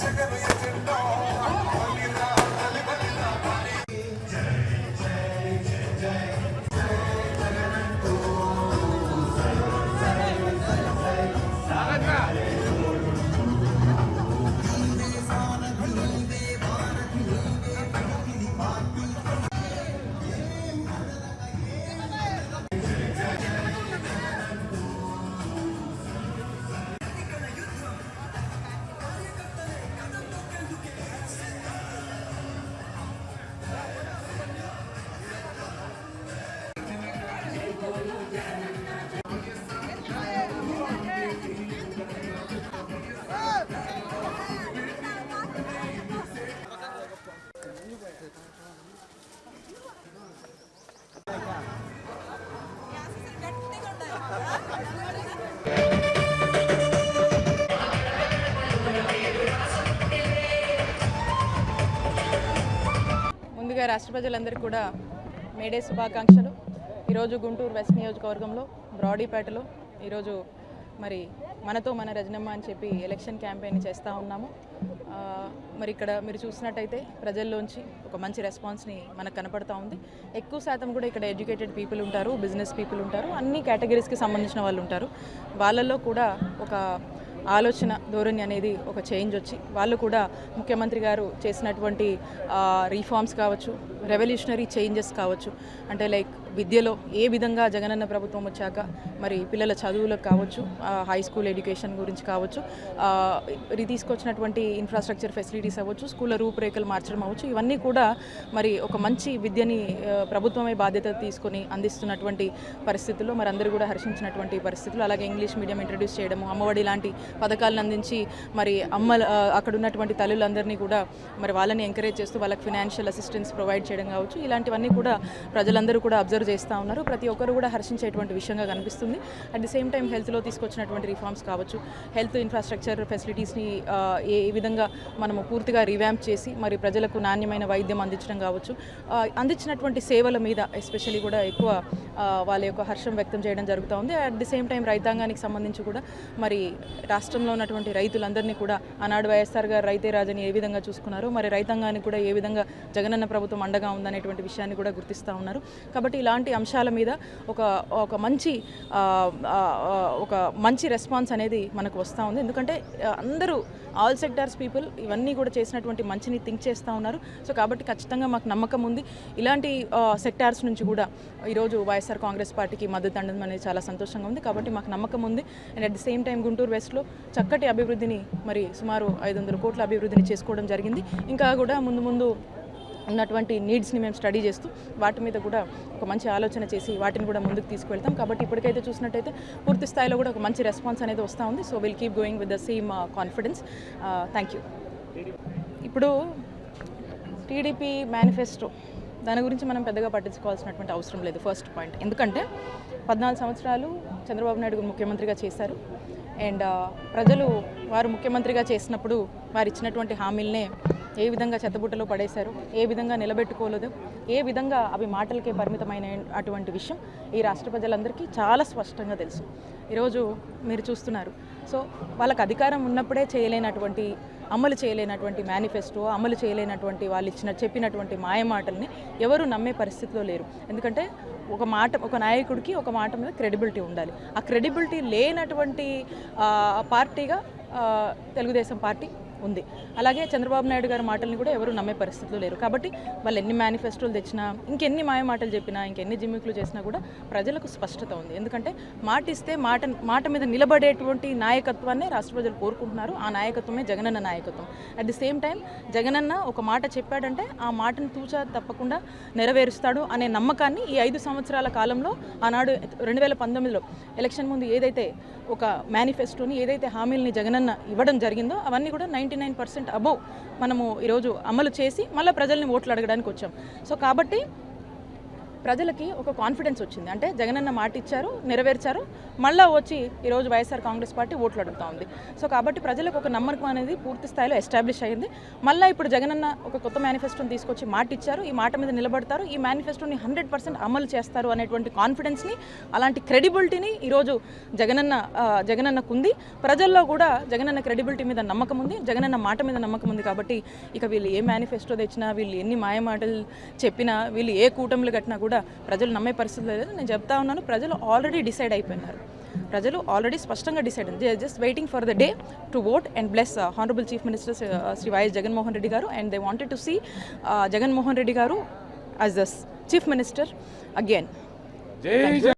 Gracias. ముందుగా రాష్ట్ర ప్రజలందరికీ కూడా మేడే శుభాకాంక్షలు. ఈరోజు గుంటూరు వెస్ట్ నియోజకవర్గంలో బ్రాడీపేటలో ఈరోజు మరి మనతో మన రజనమ్మ అని చెప్పి ఎలక్షన్ క్యాంపెయిన్ చేస్తూ ఉన్నాము. మరి ఇక్కడ మీరు చూసినట్టయితే ప్రజల్లోంచి ఒక మంచి రెస్పాన్స్ని మనకు కనపడతా ఉంది. ఎక్కువ శాతం కూడా ఇక్కడ ఎడ్యుకేటెడ్ పీపుల్ ఉంటారు బిజినెస్ పీపుల్ ఉంటారు అన్ని కేటగిరీస్కి సంబంధించిన వాళ్ళు ఉంటారు. వాళ్ళల్లో కూడా ఒక ఆలోచన ధోరణి అనేది ఒక చేంజ్ వచ్చి వాళ్ళు కూడా ముఖ్యమంత్రి గారు చేసినటువంటి రీఫార్మ్స్ కావచ్చు రెవల్యూషనరీ చేంజెస్ కావచ్చు. అంటే లైక్ విద్యలో ఏ విధంగా జగనన్న ప్రభుత్వం వచ్చాక మరి పిల్లల చదువులకు కావచ్చు హై స్కూల్ ఎడ్యుకేషన్ గురించి కావచ్చు ఇది తీసుకొచ్చినటువంటి ఇన్ఫ్రాస్ట్రక్చర్ ఫెసిలిటీస్ అవ్వచ్చు స్కూళ్ళ రూపురేఖలు మార్చడం అవ్వచ్చు ఇవన్నీ కూడా మరి ఒక మంచి విద్యని ప్రభుత్వమే బాధ్యత తీసుకొని అందిస్తున్నటువంటి పరిస్థితుల్లో మరి అందరూ కూడా హర్షించినటువంటి పరిస్థితులు. అలాగే ఇంగ్లీష్ మీడియం ఇంట్రడ్యూస్ చేయడము అమ్మఒడి లాంటి పథకాలను అందించి మరి అమ్మ అక్కడ ఉన్నటువంటి తల్లులందరినీ కూడా మరి వాళ్ళని ఎంకరేజ్ చేస్తూ వాళ్ళకి ఫినాన్షియల్ అసిస్టెన్స్ ప్రొవైడ్ చేయడం కావచ్చు ఇలాంటివన్నీ కూడా ప్రజలందరూ కూడా అబ్జర్వ్ చేస్తూ ఉన్నారు. ప్రతి ఒక్కరు కూడా హర్షించేటువంటి విషయంగా కనిపిస్తుంది. అట్ ది సేమ్ టైం హెల్త్లో తీసుకొచ్చినటువంటి రిఫార్మ్స్ కావచ్చు హెల్త్ ఇన్ఫ్రాస్ట్రక్చర్ ఫెసిలిటీస్ని ఏ ఏ విధంగా మనము పూర్తిగా రివ్యాంప్ చేసి మరి ప్రజలకు నాణ్యమైన వైద్యం అందించడం కావచ్చు అందించినటువంటి సేవల మీద ఎస్పెషల్లీ కూడా ఎక్కువ వాళ్ళ యొక్క హర్షం వ్యక్తం చేయడం జరుగుతూ ఉంది. అట్ ది సేమ్ టైం రైతాంగానికి సంబంధించి కూడా మరి రాష్ట్రంలో ఉన్నటువంటి రైతులందరినీ కూడా ఆనాడు వైఎస్ఆర్ గారు రైతే రాజని ఏ విధంగా చూసుకున్నారో? మరి రైతాంగానికి కూడా ఏ విధంగా జగనన్న ప్రభుత్వం అండగా ఉందనేటువంటి విషయాన్ని కూడా గుర్తిస్తూ ఉన్నారు. కాబట్టి ఇలా ఇలాంటి అంశాల మీద ఒక ఒక మంచి ఒక మంచి రెస్పాన్స్ అనేది మనకు వస్తూ ఉంది. ఎందుకంటే అందరూ ఆల్ సెక్టార్స్ పీపుల్ ఇవన్నీ కూడా చేసినటువంటి మంచిని థింక్ చేస్తూ ఉన్నారు. సో కాబట్టి ఖచ్చితంగా మాకు నమ్మకం ఉంది. ఇలాంటి సెక్టార్స్ నుంచి కూడా ఈరోజు వైఎస్ఆర్ కాంగ్రెస్ పార్టీకి మద్దతు అండడం అనేది చాలా సంతోషంగా ఉంది. కాబట్టి మాకు నమ్మకం ఉంది. And at the same time Guntur వెస్ట్లో చక్కటి అభివృద్ధిని మరి సుమారు ఐదు వందల కోట్ల అభివృద్ధిని చేసుకోవడం జరిగింది. ఇంకా కూడా ముందు ముందు ఉన్నటువంటి నీడ్స్ని మేము స్టడీ చేస్తూ వాటి మీద కూడా ఒక మంచి ఆలోచన చేసి వాటిని కూడా ముందుకు తీసుకువెళ్తాం. కాబట్టి ఇప్పటికైతే చూసినట్టయితే పూర్తి స్థాయిలో కూడా ఒక మంచి రెస్పాన్స్ అనేది వస్తూ ఉంది. So will keep going with the same confidence thank you ఇప్పుడు టీడీపీ మేనిఫెస్టో దాని గురించి మనం పెద్దగా పట్టించుకోవాల్సినటువంటి అవసరం లేదు. ఫస్ట్ పాయింట్ ఎందుకంటే పద్నాలుగు సంవత్సరాలు చంద్రబాబు నాయుడు గారు ముఖ్యమంత్రిగా చేశారు. అండ్ uh, ప్రజలు వారు ముఖ్యమంత్రిగా చేసినప్పుడు వారు ఇచ్చినటువంటి హామీలనే ఏ విధంగా చెత్తబుట్టలో పడేశారు ఏ విధంగా నిలబెట్టుకోలేదు ఏ విధంగా అవి మాటలకే పరిమితమైన అటువంటి విషయం ఈ రాష్ట్ర ప్రజలందరికీ చాలా స్పష్టంగా తెలుసు. ఈరోజు మీరు చూస్తున్నారు. సో వాళ్ళకి అధికారం ఉన్నప్పుడే చేయలేనటువంటి అమలు చేయలేనటువంటి మేనిఫెస్టో అమలు చేయలేనటువంటి వాళ్ళు ఇచ్చిన చెప్పినటువంటి మాయ మాటల్ని ఎవరు నమ్మే పరిస్థితిలో లేరు. ఎందుకంటే ఒక మాట ఒక నాయకుడికి ఒక మాట మీద క్రెడిబిలిటీ ఉండాలి. ఆ క్రెడిబిలిటీ లేనటువంటి పార్టీగా తెలుగుదేశం పార్టీ ఉంది. అలాగే చంద్రబాబు నాయుడు గారి మాటల్ని కూడా ఎవరు నమ్మే పరిస్థితిలో లేరు. కాబట్టి వాళ్ళు ఎన్ని మేనిఫెస్టోలు తెచ్చినా ఇంకెన్ని మాయ మాటలు చెప్పినా ఇంకెన్ని జిమ్మికులు చేసినా కూడా ప్రజలకు స్పష్టత ఉంది. ఎందుకంటే మాట ఇస్తే మాట మాట మీద నిలబడేటువంటి నాయకత్వాన్ని రాష్ట్ర ప్రజలు కోరుకుంటున్నారు. ఆ నాయకత్వమే జగనన్న నాయకత్వం. At the same time Jagananna ఒక మాట చెప్పాడంటే ఆ మాటను తూచా తప్పకుండా నెరవేరుస్తాడు అనే నమ్మకాన్ని ఈ ఐదు సంవత్సరాల కాలంలో ఆనాడు రెండు వేల పంతొమ్మిదిలో ఎలక్షన్ ముందు ఏదైతే ఒక మేనిఫెస్టోని ఏదైతే హామీలని జగనన్న ఇవ్వడం జరిగిందో అవన్నీ కూడా ninety ninety nine percent above మనము ఈరోజు అమలు చేసి మళ్ళీ ప్రజల్ని ఓట్లు అడగడానికి వచ్చాం. సో కాబట్టి ప్రజలకి ఒక కాన్ఫిడెన్స్ వచ్చింది. అంటే జగనన్న మాట ఇచ్చారు నెరవేర్చారు. మళ్ళా వచ్చి ఈరోజు వైఎస్ఆర్ కాంగ్రెస్ పార్టీ ఓట్లు అడుగుతా ఉంది. సో కాబట్టి ప్రజలకు ఒక నమ్మకం అనేది పూర్తి స్థాయిలో ఎస్టాబ్లిష్ అయ్యింది. మళ్ళీ ఇప్పుడు జగనన్న ఒక కొత్త మేనిఫెస్టోని తీసుకొచ్చి మాట ఇచ్చారు. ఈ మాట మీద నిలబడతారు. ఈ మేనిఫెస్టోని హండ్రెడ్ పర్సెంట్ అమలు చేస్తారు అనేటువంటి కాన్ఫిడెన్స్ని అలాంటి క్రెడిబిలిటీని ఈరోజు జగనన్న జగనన్నకుంది ప్రజల్లో కూడా జగనన్న క్రెడిబిలిటీ మీద నమ్మకం ఉంది. జగనన్న మాట మీద నమ్మకం ఉంది కాబట్టి ఇక వీళ్ళు ఏ మేనిఫెస్టో తెచ్చినా వీళ్ళు ఎన్ని మాయమాటలు చెప్పినా వీళ్ళు ఏ కూటమిలు కట్టినా కూడా ప్రజలు నమ్మే పరిస్థితి లేదు. నేను చెప్తా ఉన్నాను ప్రజలు ఆల్రెడీ డిసైడ్ అయిపోయినారు. ప్రజలు ఆల్రెడీ స్పష్టంగా decide they just waiting for the day to vote and bless honourable chief minister Shri Y S Jaganmohan Reddy గారు. And they wanted to see Jaganmohan Reddy గారు as the chief minister again